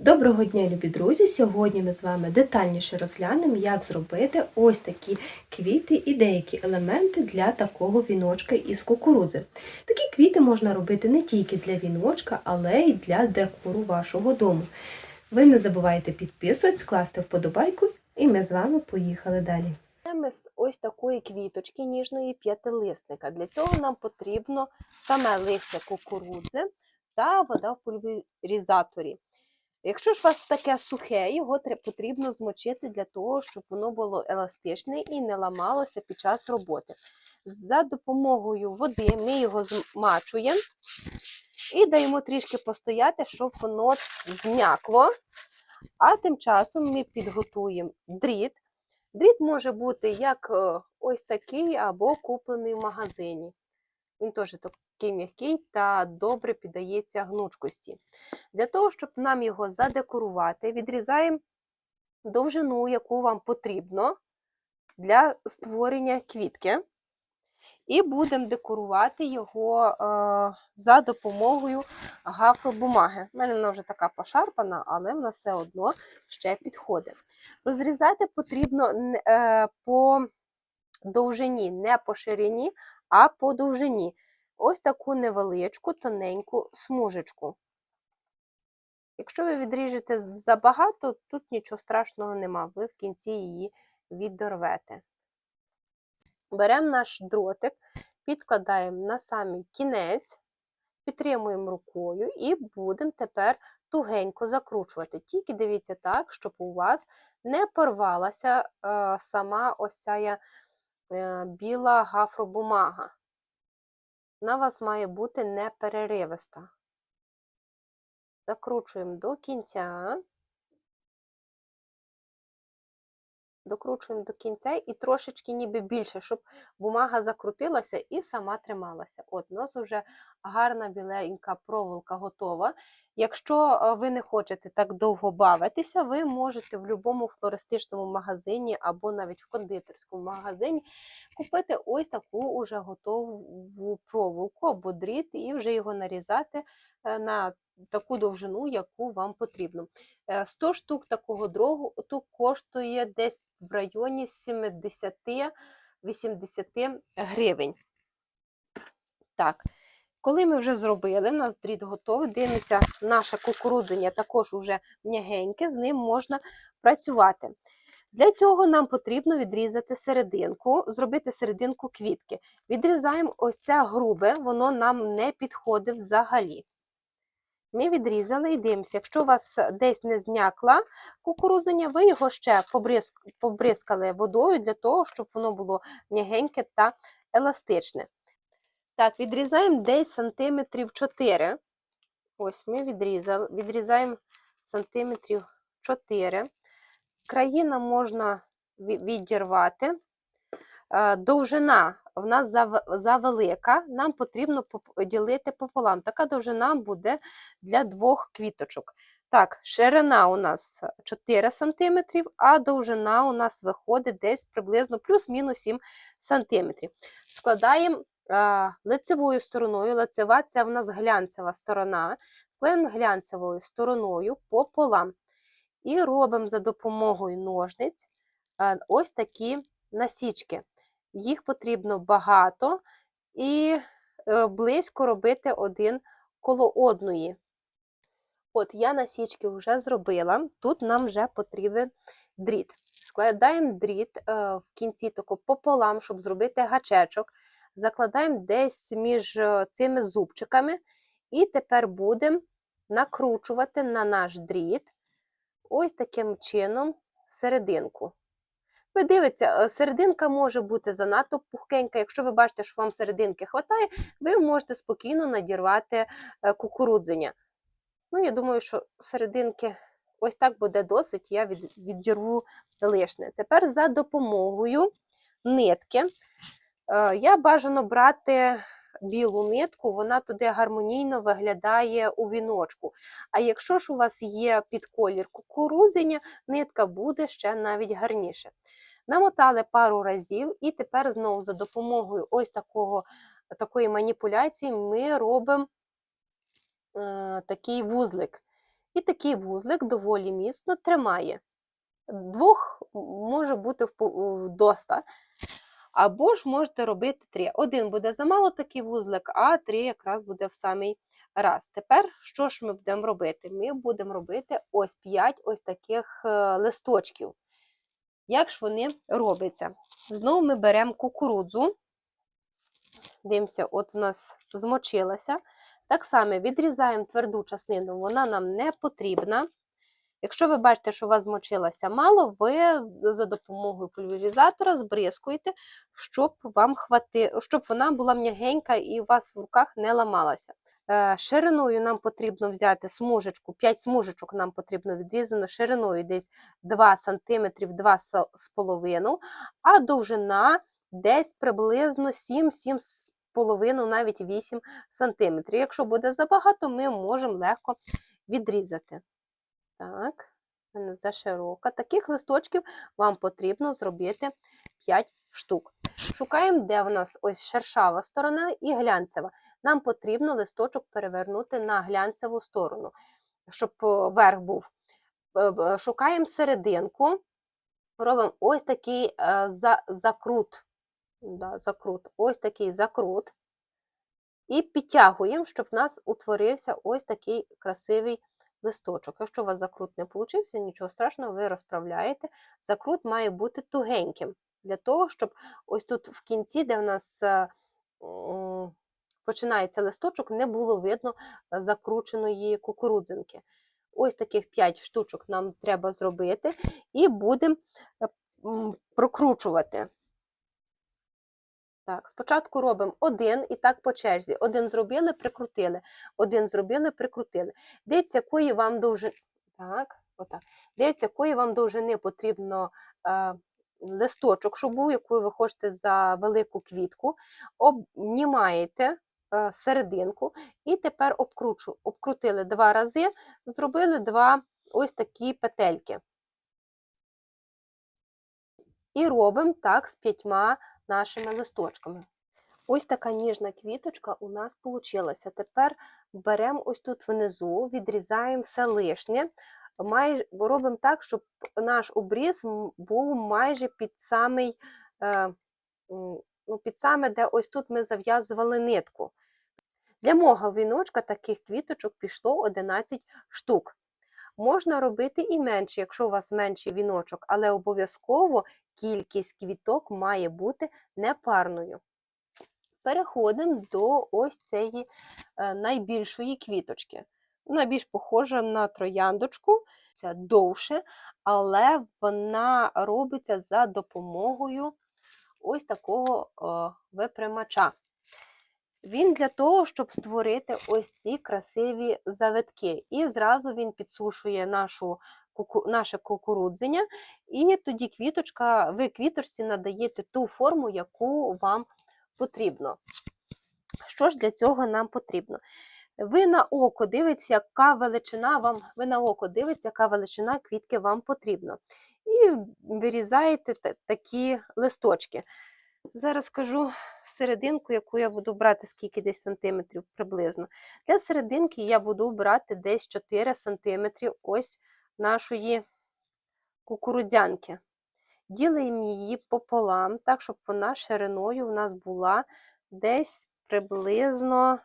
Доброго дня, любі друзі! Сьогодні ми з вами детальніше розглянемо, як зробити ось такі квіти і деякі елементи для такого віночка із кукурудзи. Такі квіти можна робити не тільки для віночка, але й для декору вашого дому. Ви не забувайте підписуватись, скласти вподобайку, і ми з вами поїхали далі. З ось такої квіточки ніжної п'ятилисника. Для цього нам потрібно саме листя кукурудзи та вода в пульверізаторі. Якщо ж у вас таке сухе, його потрібно змочити для того, щоб воно було еластичне і не ламалося під час роботи. За допомогою води ми його змачуємо і даємо трішки постояти, щоб воно зм'якло. А тим часом ми підготуємо дріт. Дріт може бути як е, ось такий або куплений в магазині. Він теж такий м'який та добре піддається гнучкості. Для того, щоб нам його задекорувати, відрізаємо довжину, яку вам потрібно для створення квітки. І будемо декорувати його е, за допомогою гафробумаги. У мене вона вже така пошарпана, але вона все одно ще підходить. Розрізати потрібно е, по довжині, не по ширині, а по довжині. Ось таку невеличку, тоненьку смужечку. Якщо ви відріжете забагато, тут нічого страшного нема, ви в кінці її віддорвете. Беремо наш дротик, підкладаємо на самий кінець, підтримуємо рукою і будемо тепер тугенько закручувати. Тільки дивіться так, щоб у вас не порвалася е, сама ось ця е, біла гафробумага. У вас має бути не переривиста. Закручуємо до кінця. Докручуємо до кінця і трошечки ніби більше, щоб бумага закрутилася і сама трималася. От, у нас вже гарна біленька проволока готова. Якщо е, ви не хочете так довго бавитися, ви можете в будь-якому флористичному магазині або навіть в кондитерському магазині купити ось таку уже готову проволоку або дріт, і вже його нарізати е, на таку довжину, яку вам потрібно. Е, 100 штук такого дроту коштує десь в районі 70-80 гривень. Так, коли ми вже зробили, у нас дріт готовий, дивимося, наше кукурудзення також уже м'ягеньке, з ним можна працювати. Для цього нам потрібно відрізати серединку, зробити серединку квітки. Відрізаємо ось це грубе, воно нам не підходить взагалі. Ми відрізали і дивимося, якщо у вас десь не зм'якла кукурудзення, ви його ще побризкали водою для того, щоб воно було м'ягеньке та еластичне. Так, відрізаємо десь сантиметрів 4. Ось ми відрізали, відрізаємо сантиметрів 4. Країна можна ві- відірвати. Е, Довжина в нас зав- завелика, нам потрібно поділити пополам. Така довжина буде для двох квіточок. Так, ширина у нас 4 см, а довжина у нас виходить десь приблизно плюс-мінус 7 см. Складаємо а, лицевою стороною. Лицева це в нас глянцева сторона. Складаємо глянцевою стороною пополам. І робимо за допомогою ножниць а, ось такі насічки. Їх потрібно багато і е, близько робити один коло одної. От я насічки вже зробила, тут нам вже потрібен дріт. Складаємо дріт е, в кінці тако пополам, щоб зробити гачечок. Закладаємо десь між е, цими зубчиками, і тепер будемо накручувати на наш дріт ось таким чином серединку. Ви дивіться, е, серединка може бути занадто пухкенька. Якщо ви бачите, що вам серединки вистачає, ви можете спокійно надірвати е, кукурудзення. Ну, я думаю, що серединки ось так буде досить, я від, віддірву лишне. Тепер за допомогою нитки. Е, Я бажано брати білу нитку, вона туди гармонійно виглядає у віночку. А якщо ж у вас є під колір нитка буде ще навіть гарніше. Намотали пару разів, і тепер знову за допомогою ось такого, такої маніпуляції ми робимо е, такий вузлик. І такий вузлик доволі міцно тримає. Двох може бути вдоста. Або ж можете робити три. Один буде замало такий вузлик, а три якраз буде в самий раз. Тепер що ж ми будемо робити? Ми будемо робити ось 5 ось таких е, листочків. Як ж вони робляться? Знову ми беремо кукурудзу. Дивимося, от в нас змочилася. Так само відрізаємо тверду частину, вона нам не потрібна. Якщо ви бачите, що у вас змочилася мало, ви за допомогою пульверизатора збризкуєте, щоб вам хвати... щоб вона була м'ягенька і у вас в руках не ламалася. Е, Шириною нам потрібно взяти смужечку, 5 смужечок нам потрібно відрізано шириною десь 2 см, 2,5 а довжина десь приблизно 7-7,5, навіть 8 см. Якщо буде забагато, ми можемо легко відрізати. Так, мене заширока. Таких листочків вам потрібно зробити 5 штук. Шукаємо, де в нас ось шершава сторона і глянцева. Нам потрібно листочок перевернути на глянцеву сторону, щоб е, верх був. Е, е, Шукаємо серединку, робимо ось такий закрут. Да, закрут. Ось такий закрут. І підтягуємо, щоб в нас утворився ось такий красивий листочок. Якщо у вас закрут не вийшов, нічого страшного, ви розправляєте. Закрут має бути тугеньким, для того, щоб ось тут в кінці, де в нас е, починається листочок, не було видно е, закрученої кукурудзинки. Ось таких 5 штучок нам треба зробити, і будемо е, прокручувати. Так, спочатку робимо один і так по черзі. Один зробили, прикрутили. Один зробили, прикрутили. Дивіться, якої вам довжини. Так, отак. Дивіться, якої вам довжини потрібно е, листочок, був, яку ви хочете за велику квітку. Обнімаєте е, серединку і тепер обкручу. Обкрутили два рази, зробили два ось такі петельки. І робимо так з п'ятьма нашими листочками. Ось така ніжна квіточка у нас вийшла. Тепер беремо ось тут внизу, відрізаємо все лишнє, майже, робимо так, щоб наш обріз був майже під самий, е, ну, під саме, де ось тут ми зав'язували нитку. Для мого віночка таких квіточок пішло 11 штук. Можна робити і менше, якщо у вас менший віночок, але обов'язково кількість квіток має бути непарною. Переходимо до ось цієї е, найбільшої квіточки. Вона більш похожа на трояндочку, це довше, але вона робиться за допомогою ось такого е, випрямача. Він для того, щоб створити ось ці красиві завитки. І зразу він підсушує нашу, куку- наше кукурудзення, і тоді квіточка, ви квіточці надаєте ту форму, яку вам потрібно. Що ж для цього нам потрібно? Ви на око дивитеся, яка величина вам, ви на око дивитеся, яка величина квітки вам потрібно. І вирізаєте та- такі листочки. Зараз скажу серединку, яку я буду брати, скільки десь сантиметрів приблизно. Для серединки я буду брати десь 4 сантиметри ось нашої кукурудзянки. Ділимо її пополам, так, щоб вона шириною у нас була десь приблизно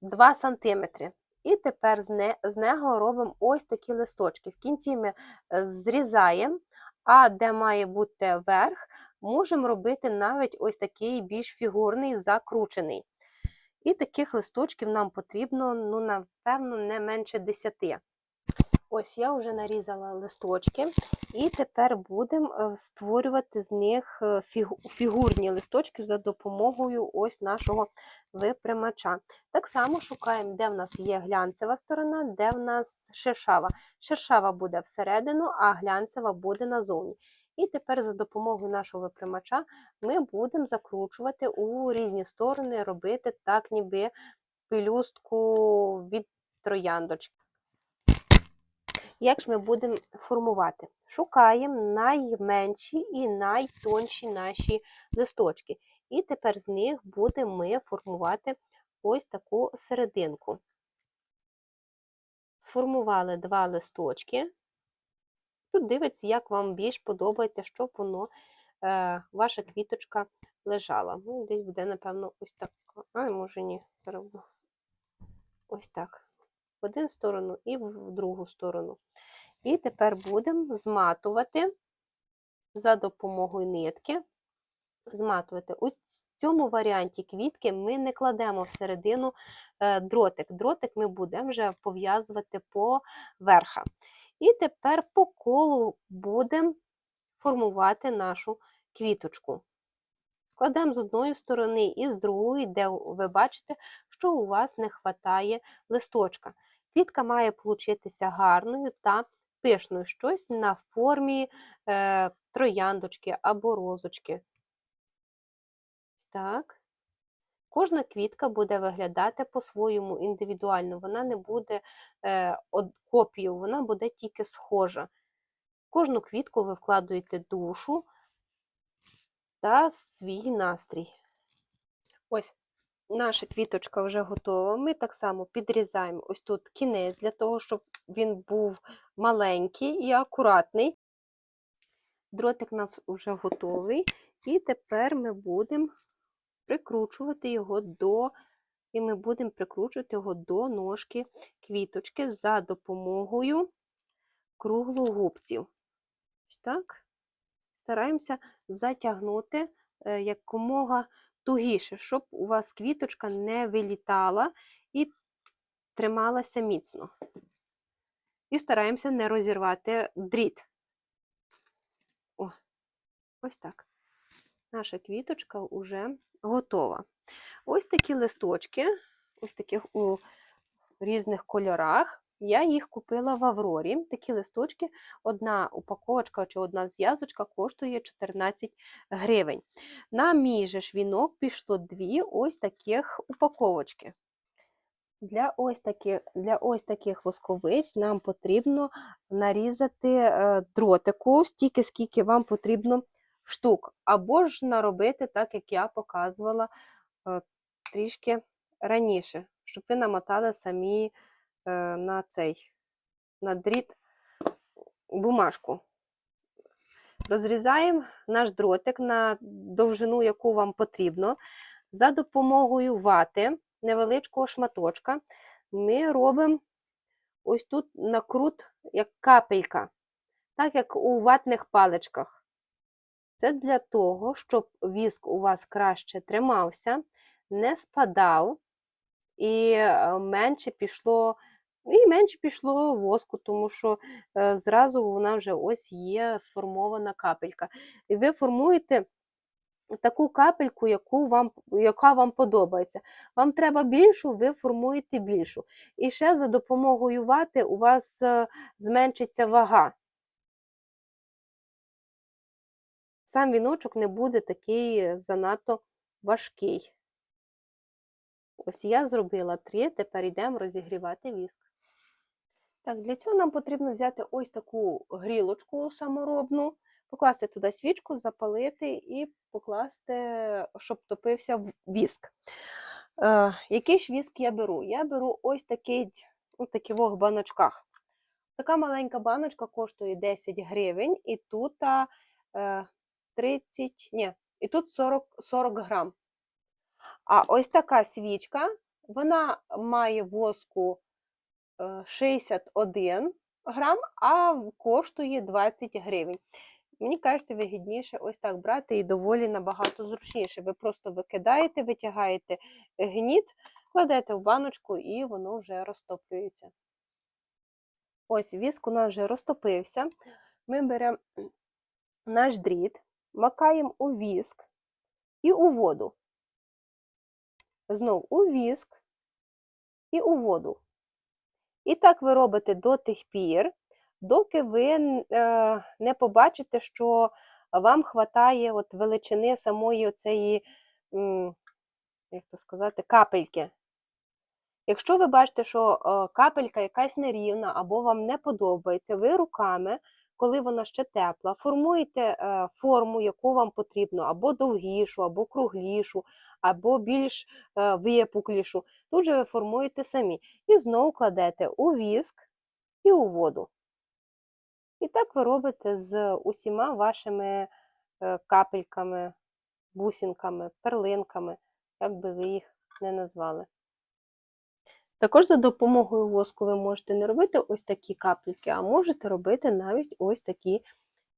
2 сантиметри. І тепер з, нього робимо ось такі листочки. В кінці ми е, зрізаємо, а де має бути верх, можемо робити навіть ось такий більш фігурний, закручений. І таких листочків нам потрібно, ну, напевно, не менше 10. Ось я вже нарізала листочки, і тепер будемо е, створювати з них е, фігурні листочки за допомогою ось нашого випрямача. Так само шукаємо, де в нас є глянцева сторона, де в нас шершава. Шершава буде всередину, а глянцева буде назовні. І тепер за допомогою нашого випрямача ми будемо закручувати у різні сторони, робити так, ніби пелюстку від трояндочки. Як ж ми будемо формувати? Шукаємо найменші і найтонші наші листочки. І тепер з них будемо ми формувати ось таку серединку. сформували два листочки. Тут дивиться, як вам більш подобається, щоб воно, е, ваша квіточка лежала. Ну, десь буде, напевно, ось так. А, може ні, зараз буду. Ось так. В один сторону і в другу сторону. І тепер будемо зматувати за допомогою нитки. Зматувати. У цьому варіанті квітки ми не кладемо всередину е, дротик. Дротик ми будемо вже пов'язувати по верха. І тепер по колу будемо формувати нашу квіточку. Кладемо з одної сторони і з другої, де ви бачите, що у вас не вистачає листочка. Квітка має получитися гарною та пишною, щось на формі е, трояндочки або розочки. Так. Кожна квітка буде виглядати по-своєму індивідуально. Вона не буде е, копією, вона буде тільки схожа. Кожну квітку ви вкладуєте душу та свій настрій. Ось наша квіточка вже готова. Ми так само підрізаємо ось тут кінець для того, щоб він був маленький і акуратний. Дротик у нас вже готовий. І тепер ми будемо прикручувати його до, і ми будемо прикручувати його до ножки квіточки за допомогою круглогубців. Ось так. Стараємося затягнути е, якомога тугіше, щоб у вас квіточка не вилітала і трималася міцно. І стараємося не розірвати дріт. О, ось так. Наша квіточка вже готова. Ось такі листочки, ось таких у різних кольорах. Я їх купила в Аврорі. Такі листочки, одна упаковочка чи одна зв'язочка коштує 14 гривень. На мій же ж пішло дві ось таких упаковочки. Для ось таких, для ось таких восковиць нам потрібно нарізати е, дротику стільки, скільки вам потрібно штук. Або ж наробити так, як я показувала е, трішки раніше, щоб ви намотали самі на цей на дріт бумажку. Розрізаємо наш дротик на довжину, яку вам потрібно. За допомогою вати, невеличкого шматочка, ми робимо ось тут накрут, як капелька, так як у ватних паличках. Це для того, щоб віск у вас краще тримався, не спадав і е, менше пішло, і менше пішло воску, тому що е, зразу вона вже ось є сформована капелька. І ви формуєте таку капельку, яку вам, яка вам подобається. Вам треба більшу, ви формуєте більшу. І ще за допомогою вати у вас е, зменшиться вага. Сам віночок не буде такий занадто важкий. Ось я зробила три, тепер йдемо розігрівати віск. Так, для цього нам потрібно взяти ось таку грілочку саморобну, покласти туди свічку, запалити і покласти, щоб топився віск. Е, який ж віск я беру? Я беру ось такий, у таких баночках. Така маленька баночка коштує 10 гривень, і тут е, 30, ні, і тут 40, 40 грам. А ось така свічка, вона має воску е, 61 грам, а коштує 20 гривень. Мені кажеться, вигідніше ось так брати і доволі набагато зручніше. Ви просто викидаєте, витягаєте гніт, кладете в баночку і воно вже розтоплюється. Ось віск у нас вже розтопився. Ми беремо наш дріт, макаємо у віск і у воду. Знов у віск і у воду. І так ви робите до тих пір, доки ви е, не побачите, що вам хватає от величини самої м, як то сказати, капельки. Якщо ви бачите, що е, капелька якась нерівна або вам не подобається, ви руками, коли вона ще тепла, формуєте е, форму, яку вам потрібно, або довгішу, або круглішу, або більш е, випуклішу. Тут же ви формуєте самі. І знову кладете у віск і у воду. І так ви робите з усіма вашими е, капельками, бусинками, перлинками, як би ви їх не назвали. Також за допомогою воску ви можете не робити ось такі капельки, а можете робити навіть ось такі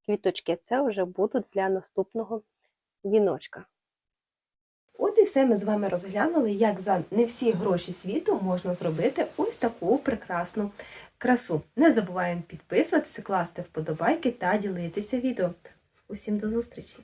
квіточки. Це вже будуть для наступного віночка. От і все ми з вами розглянули, як за не всі гроші світу можна зробити ось таку прекрасну красу. Не забуваємо підписуватися, класти вподобайки та ділитися відео. Усім до зустрічі!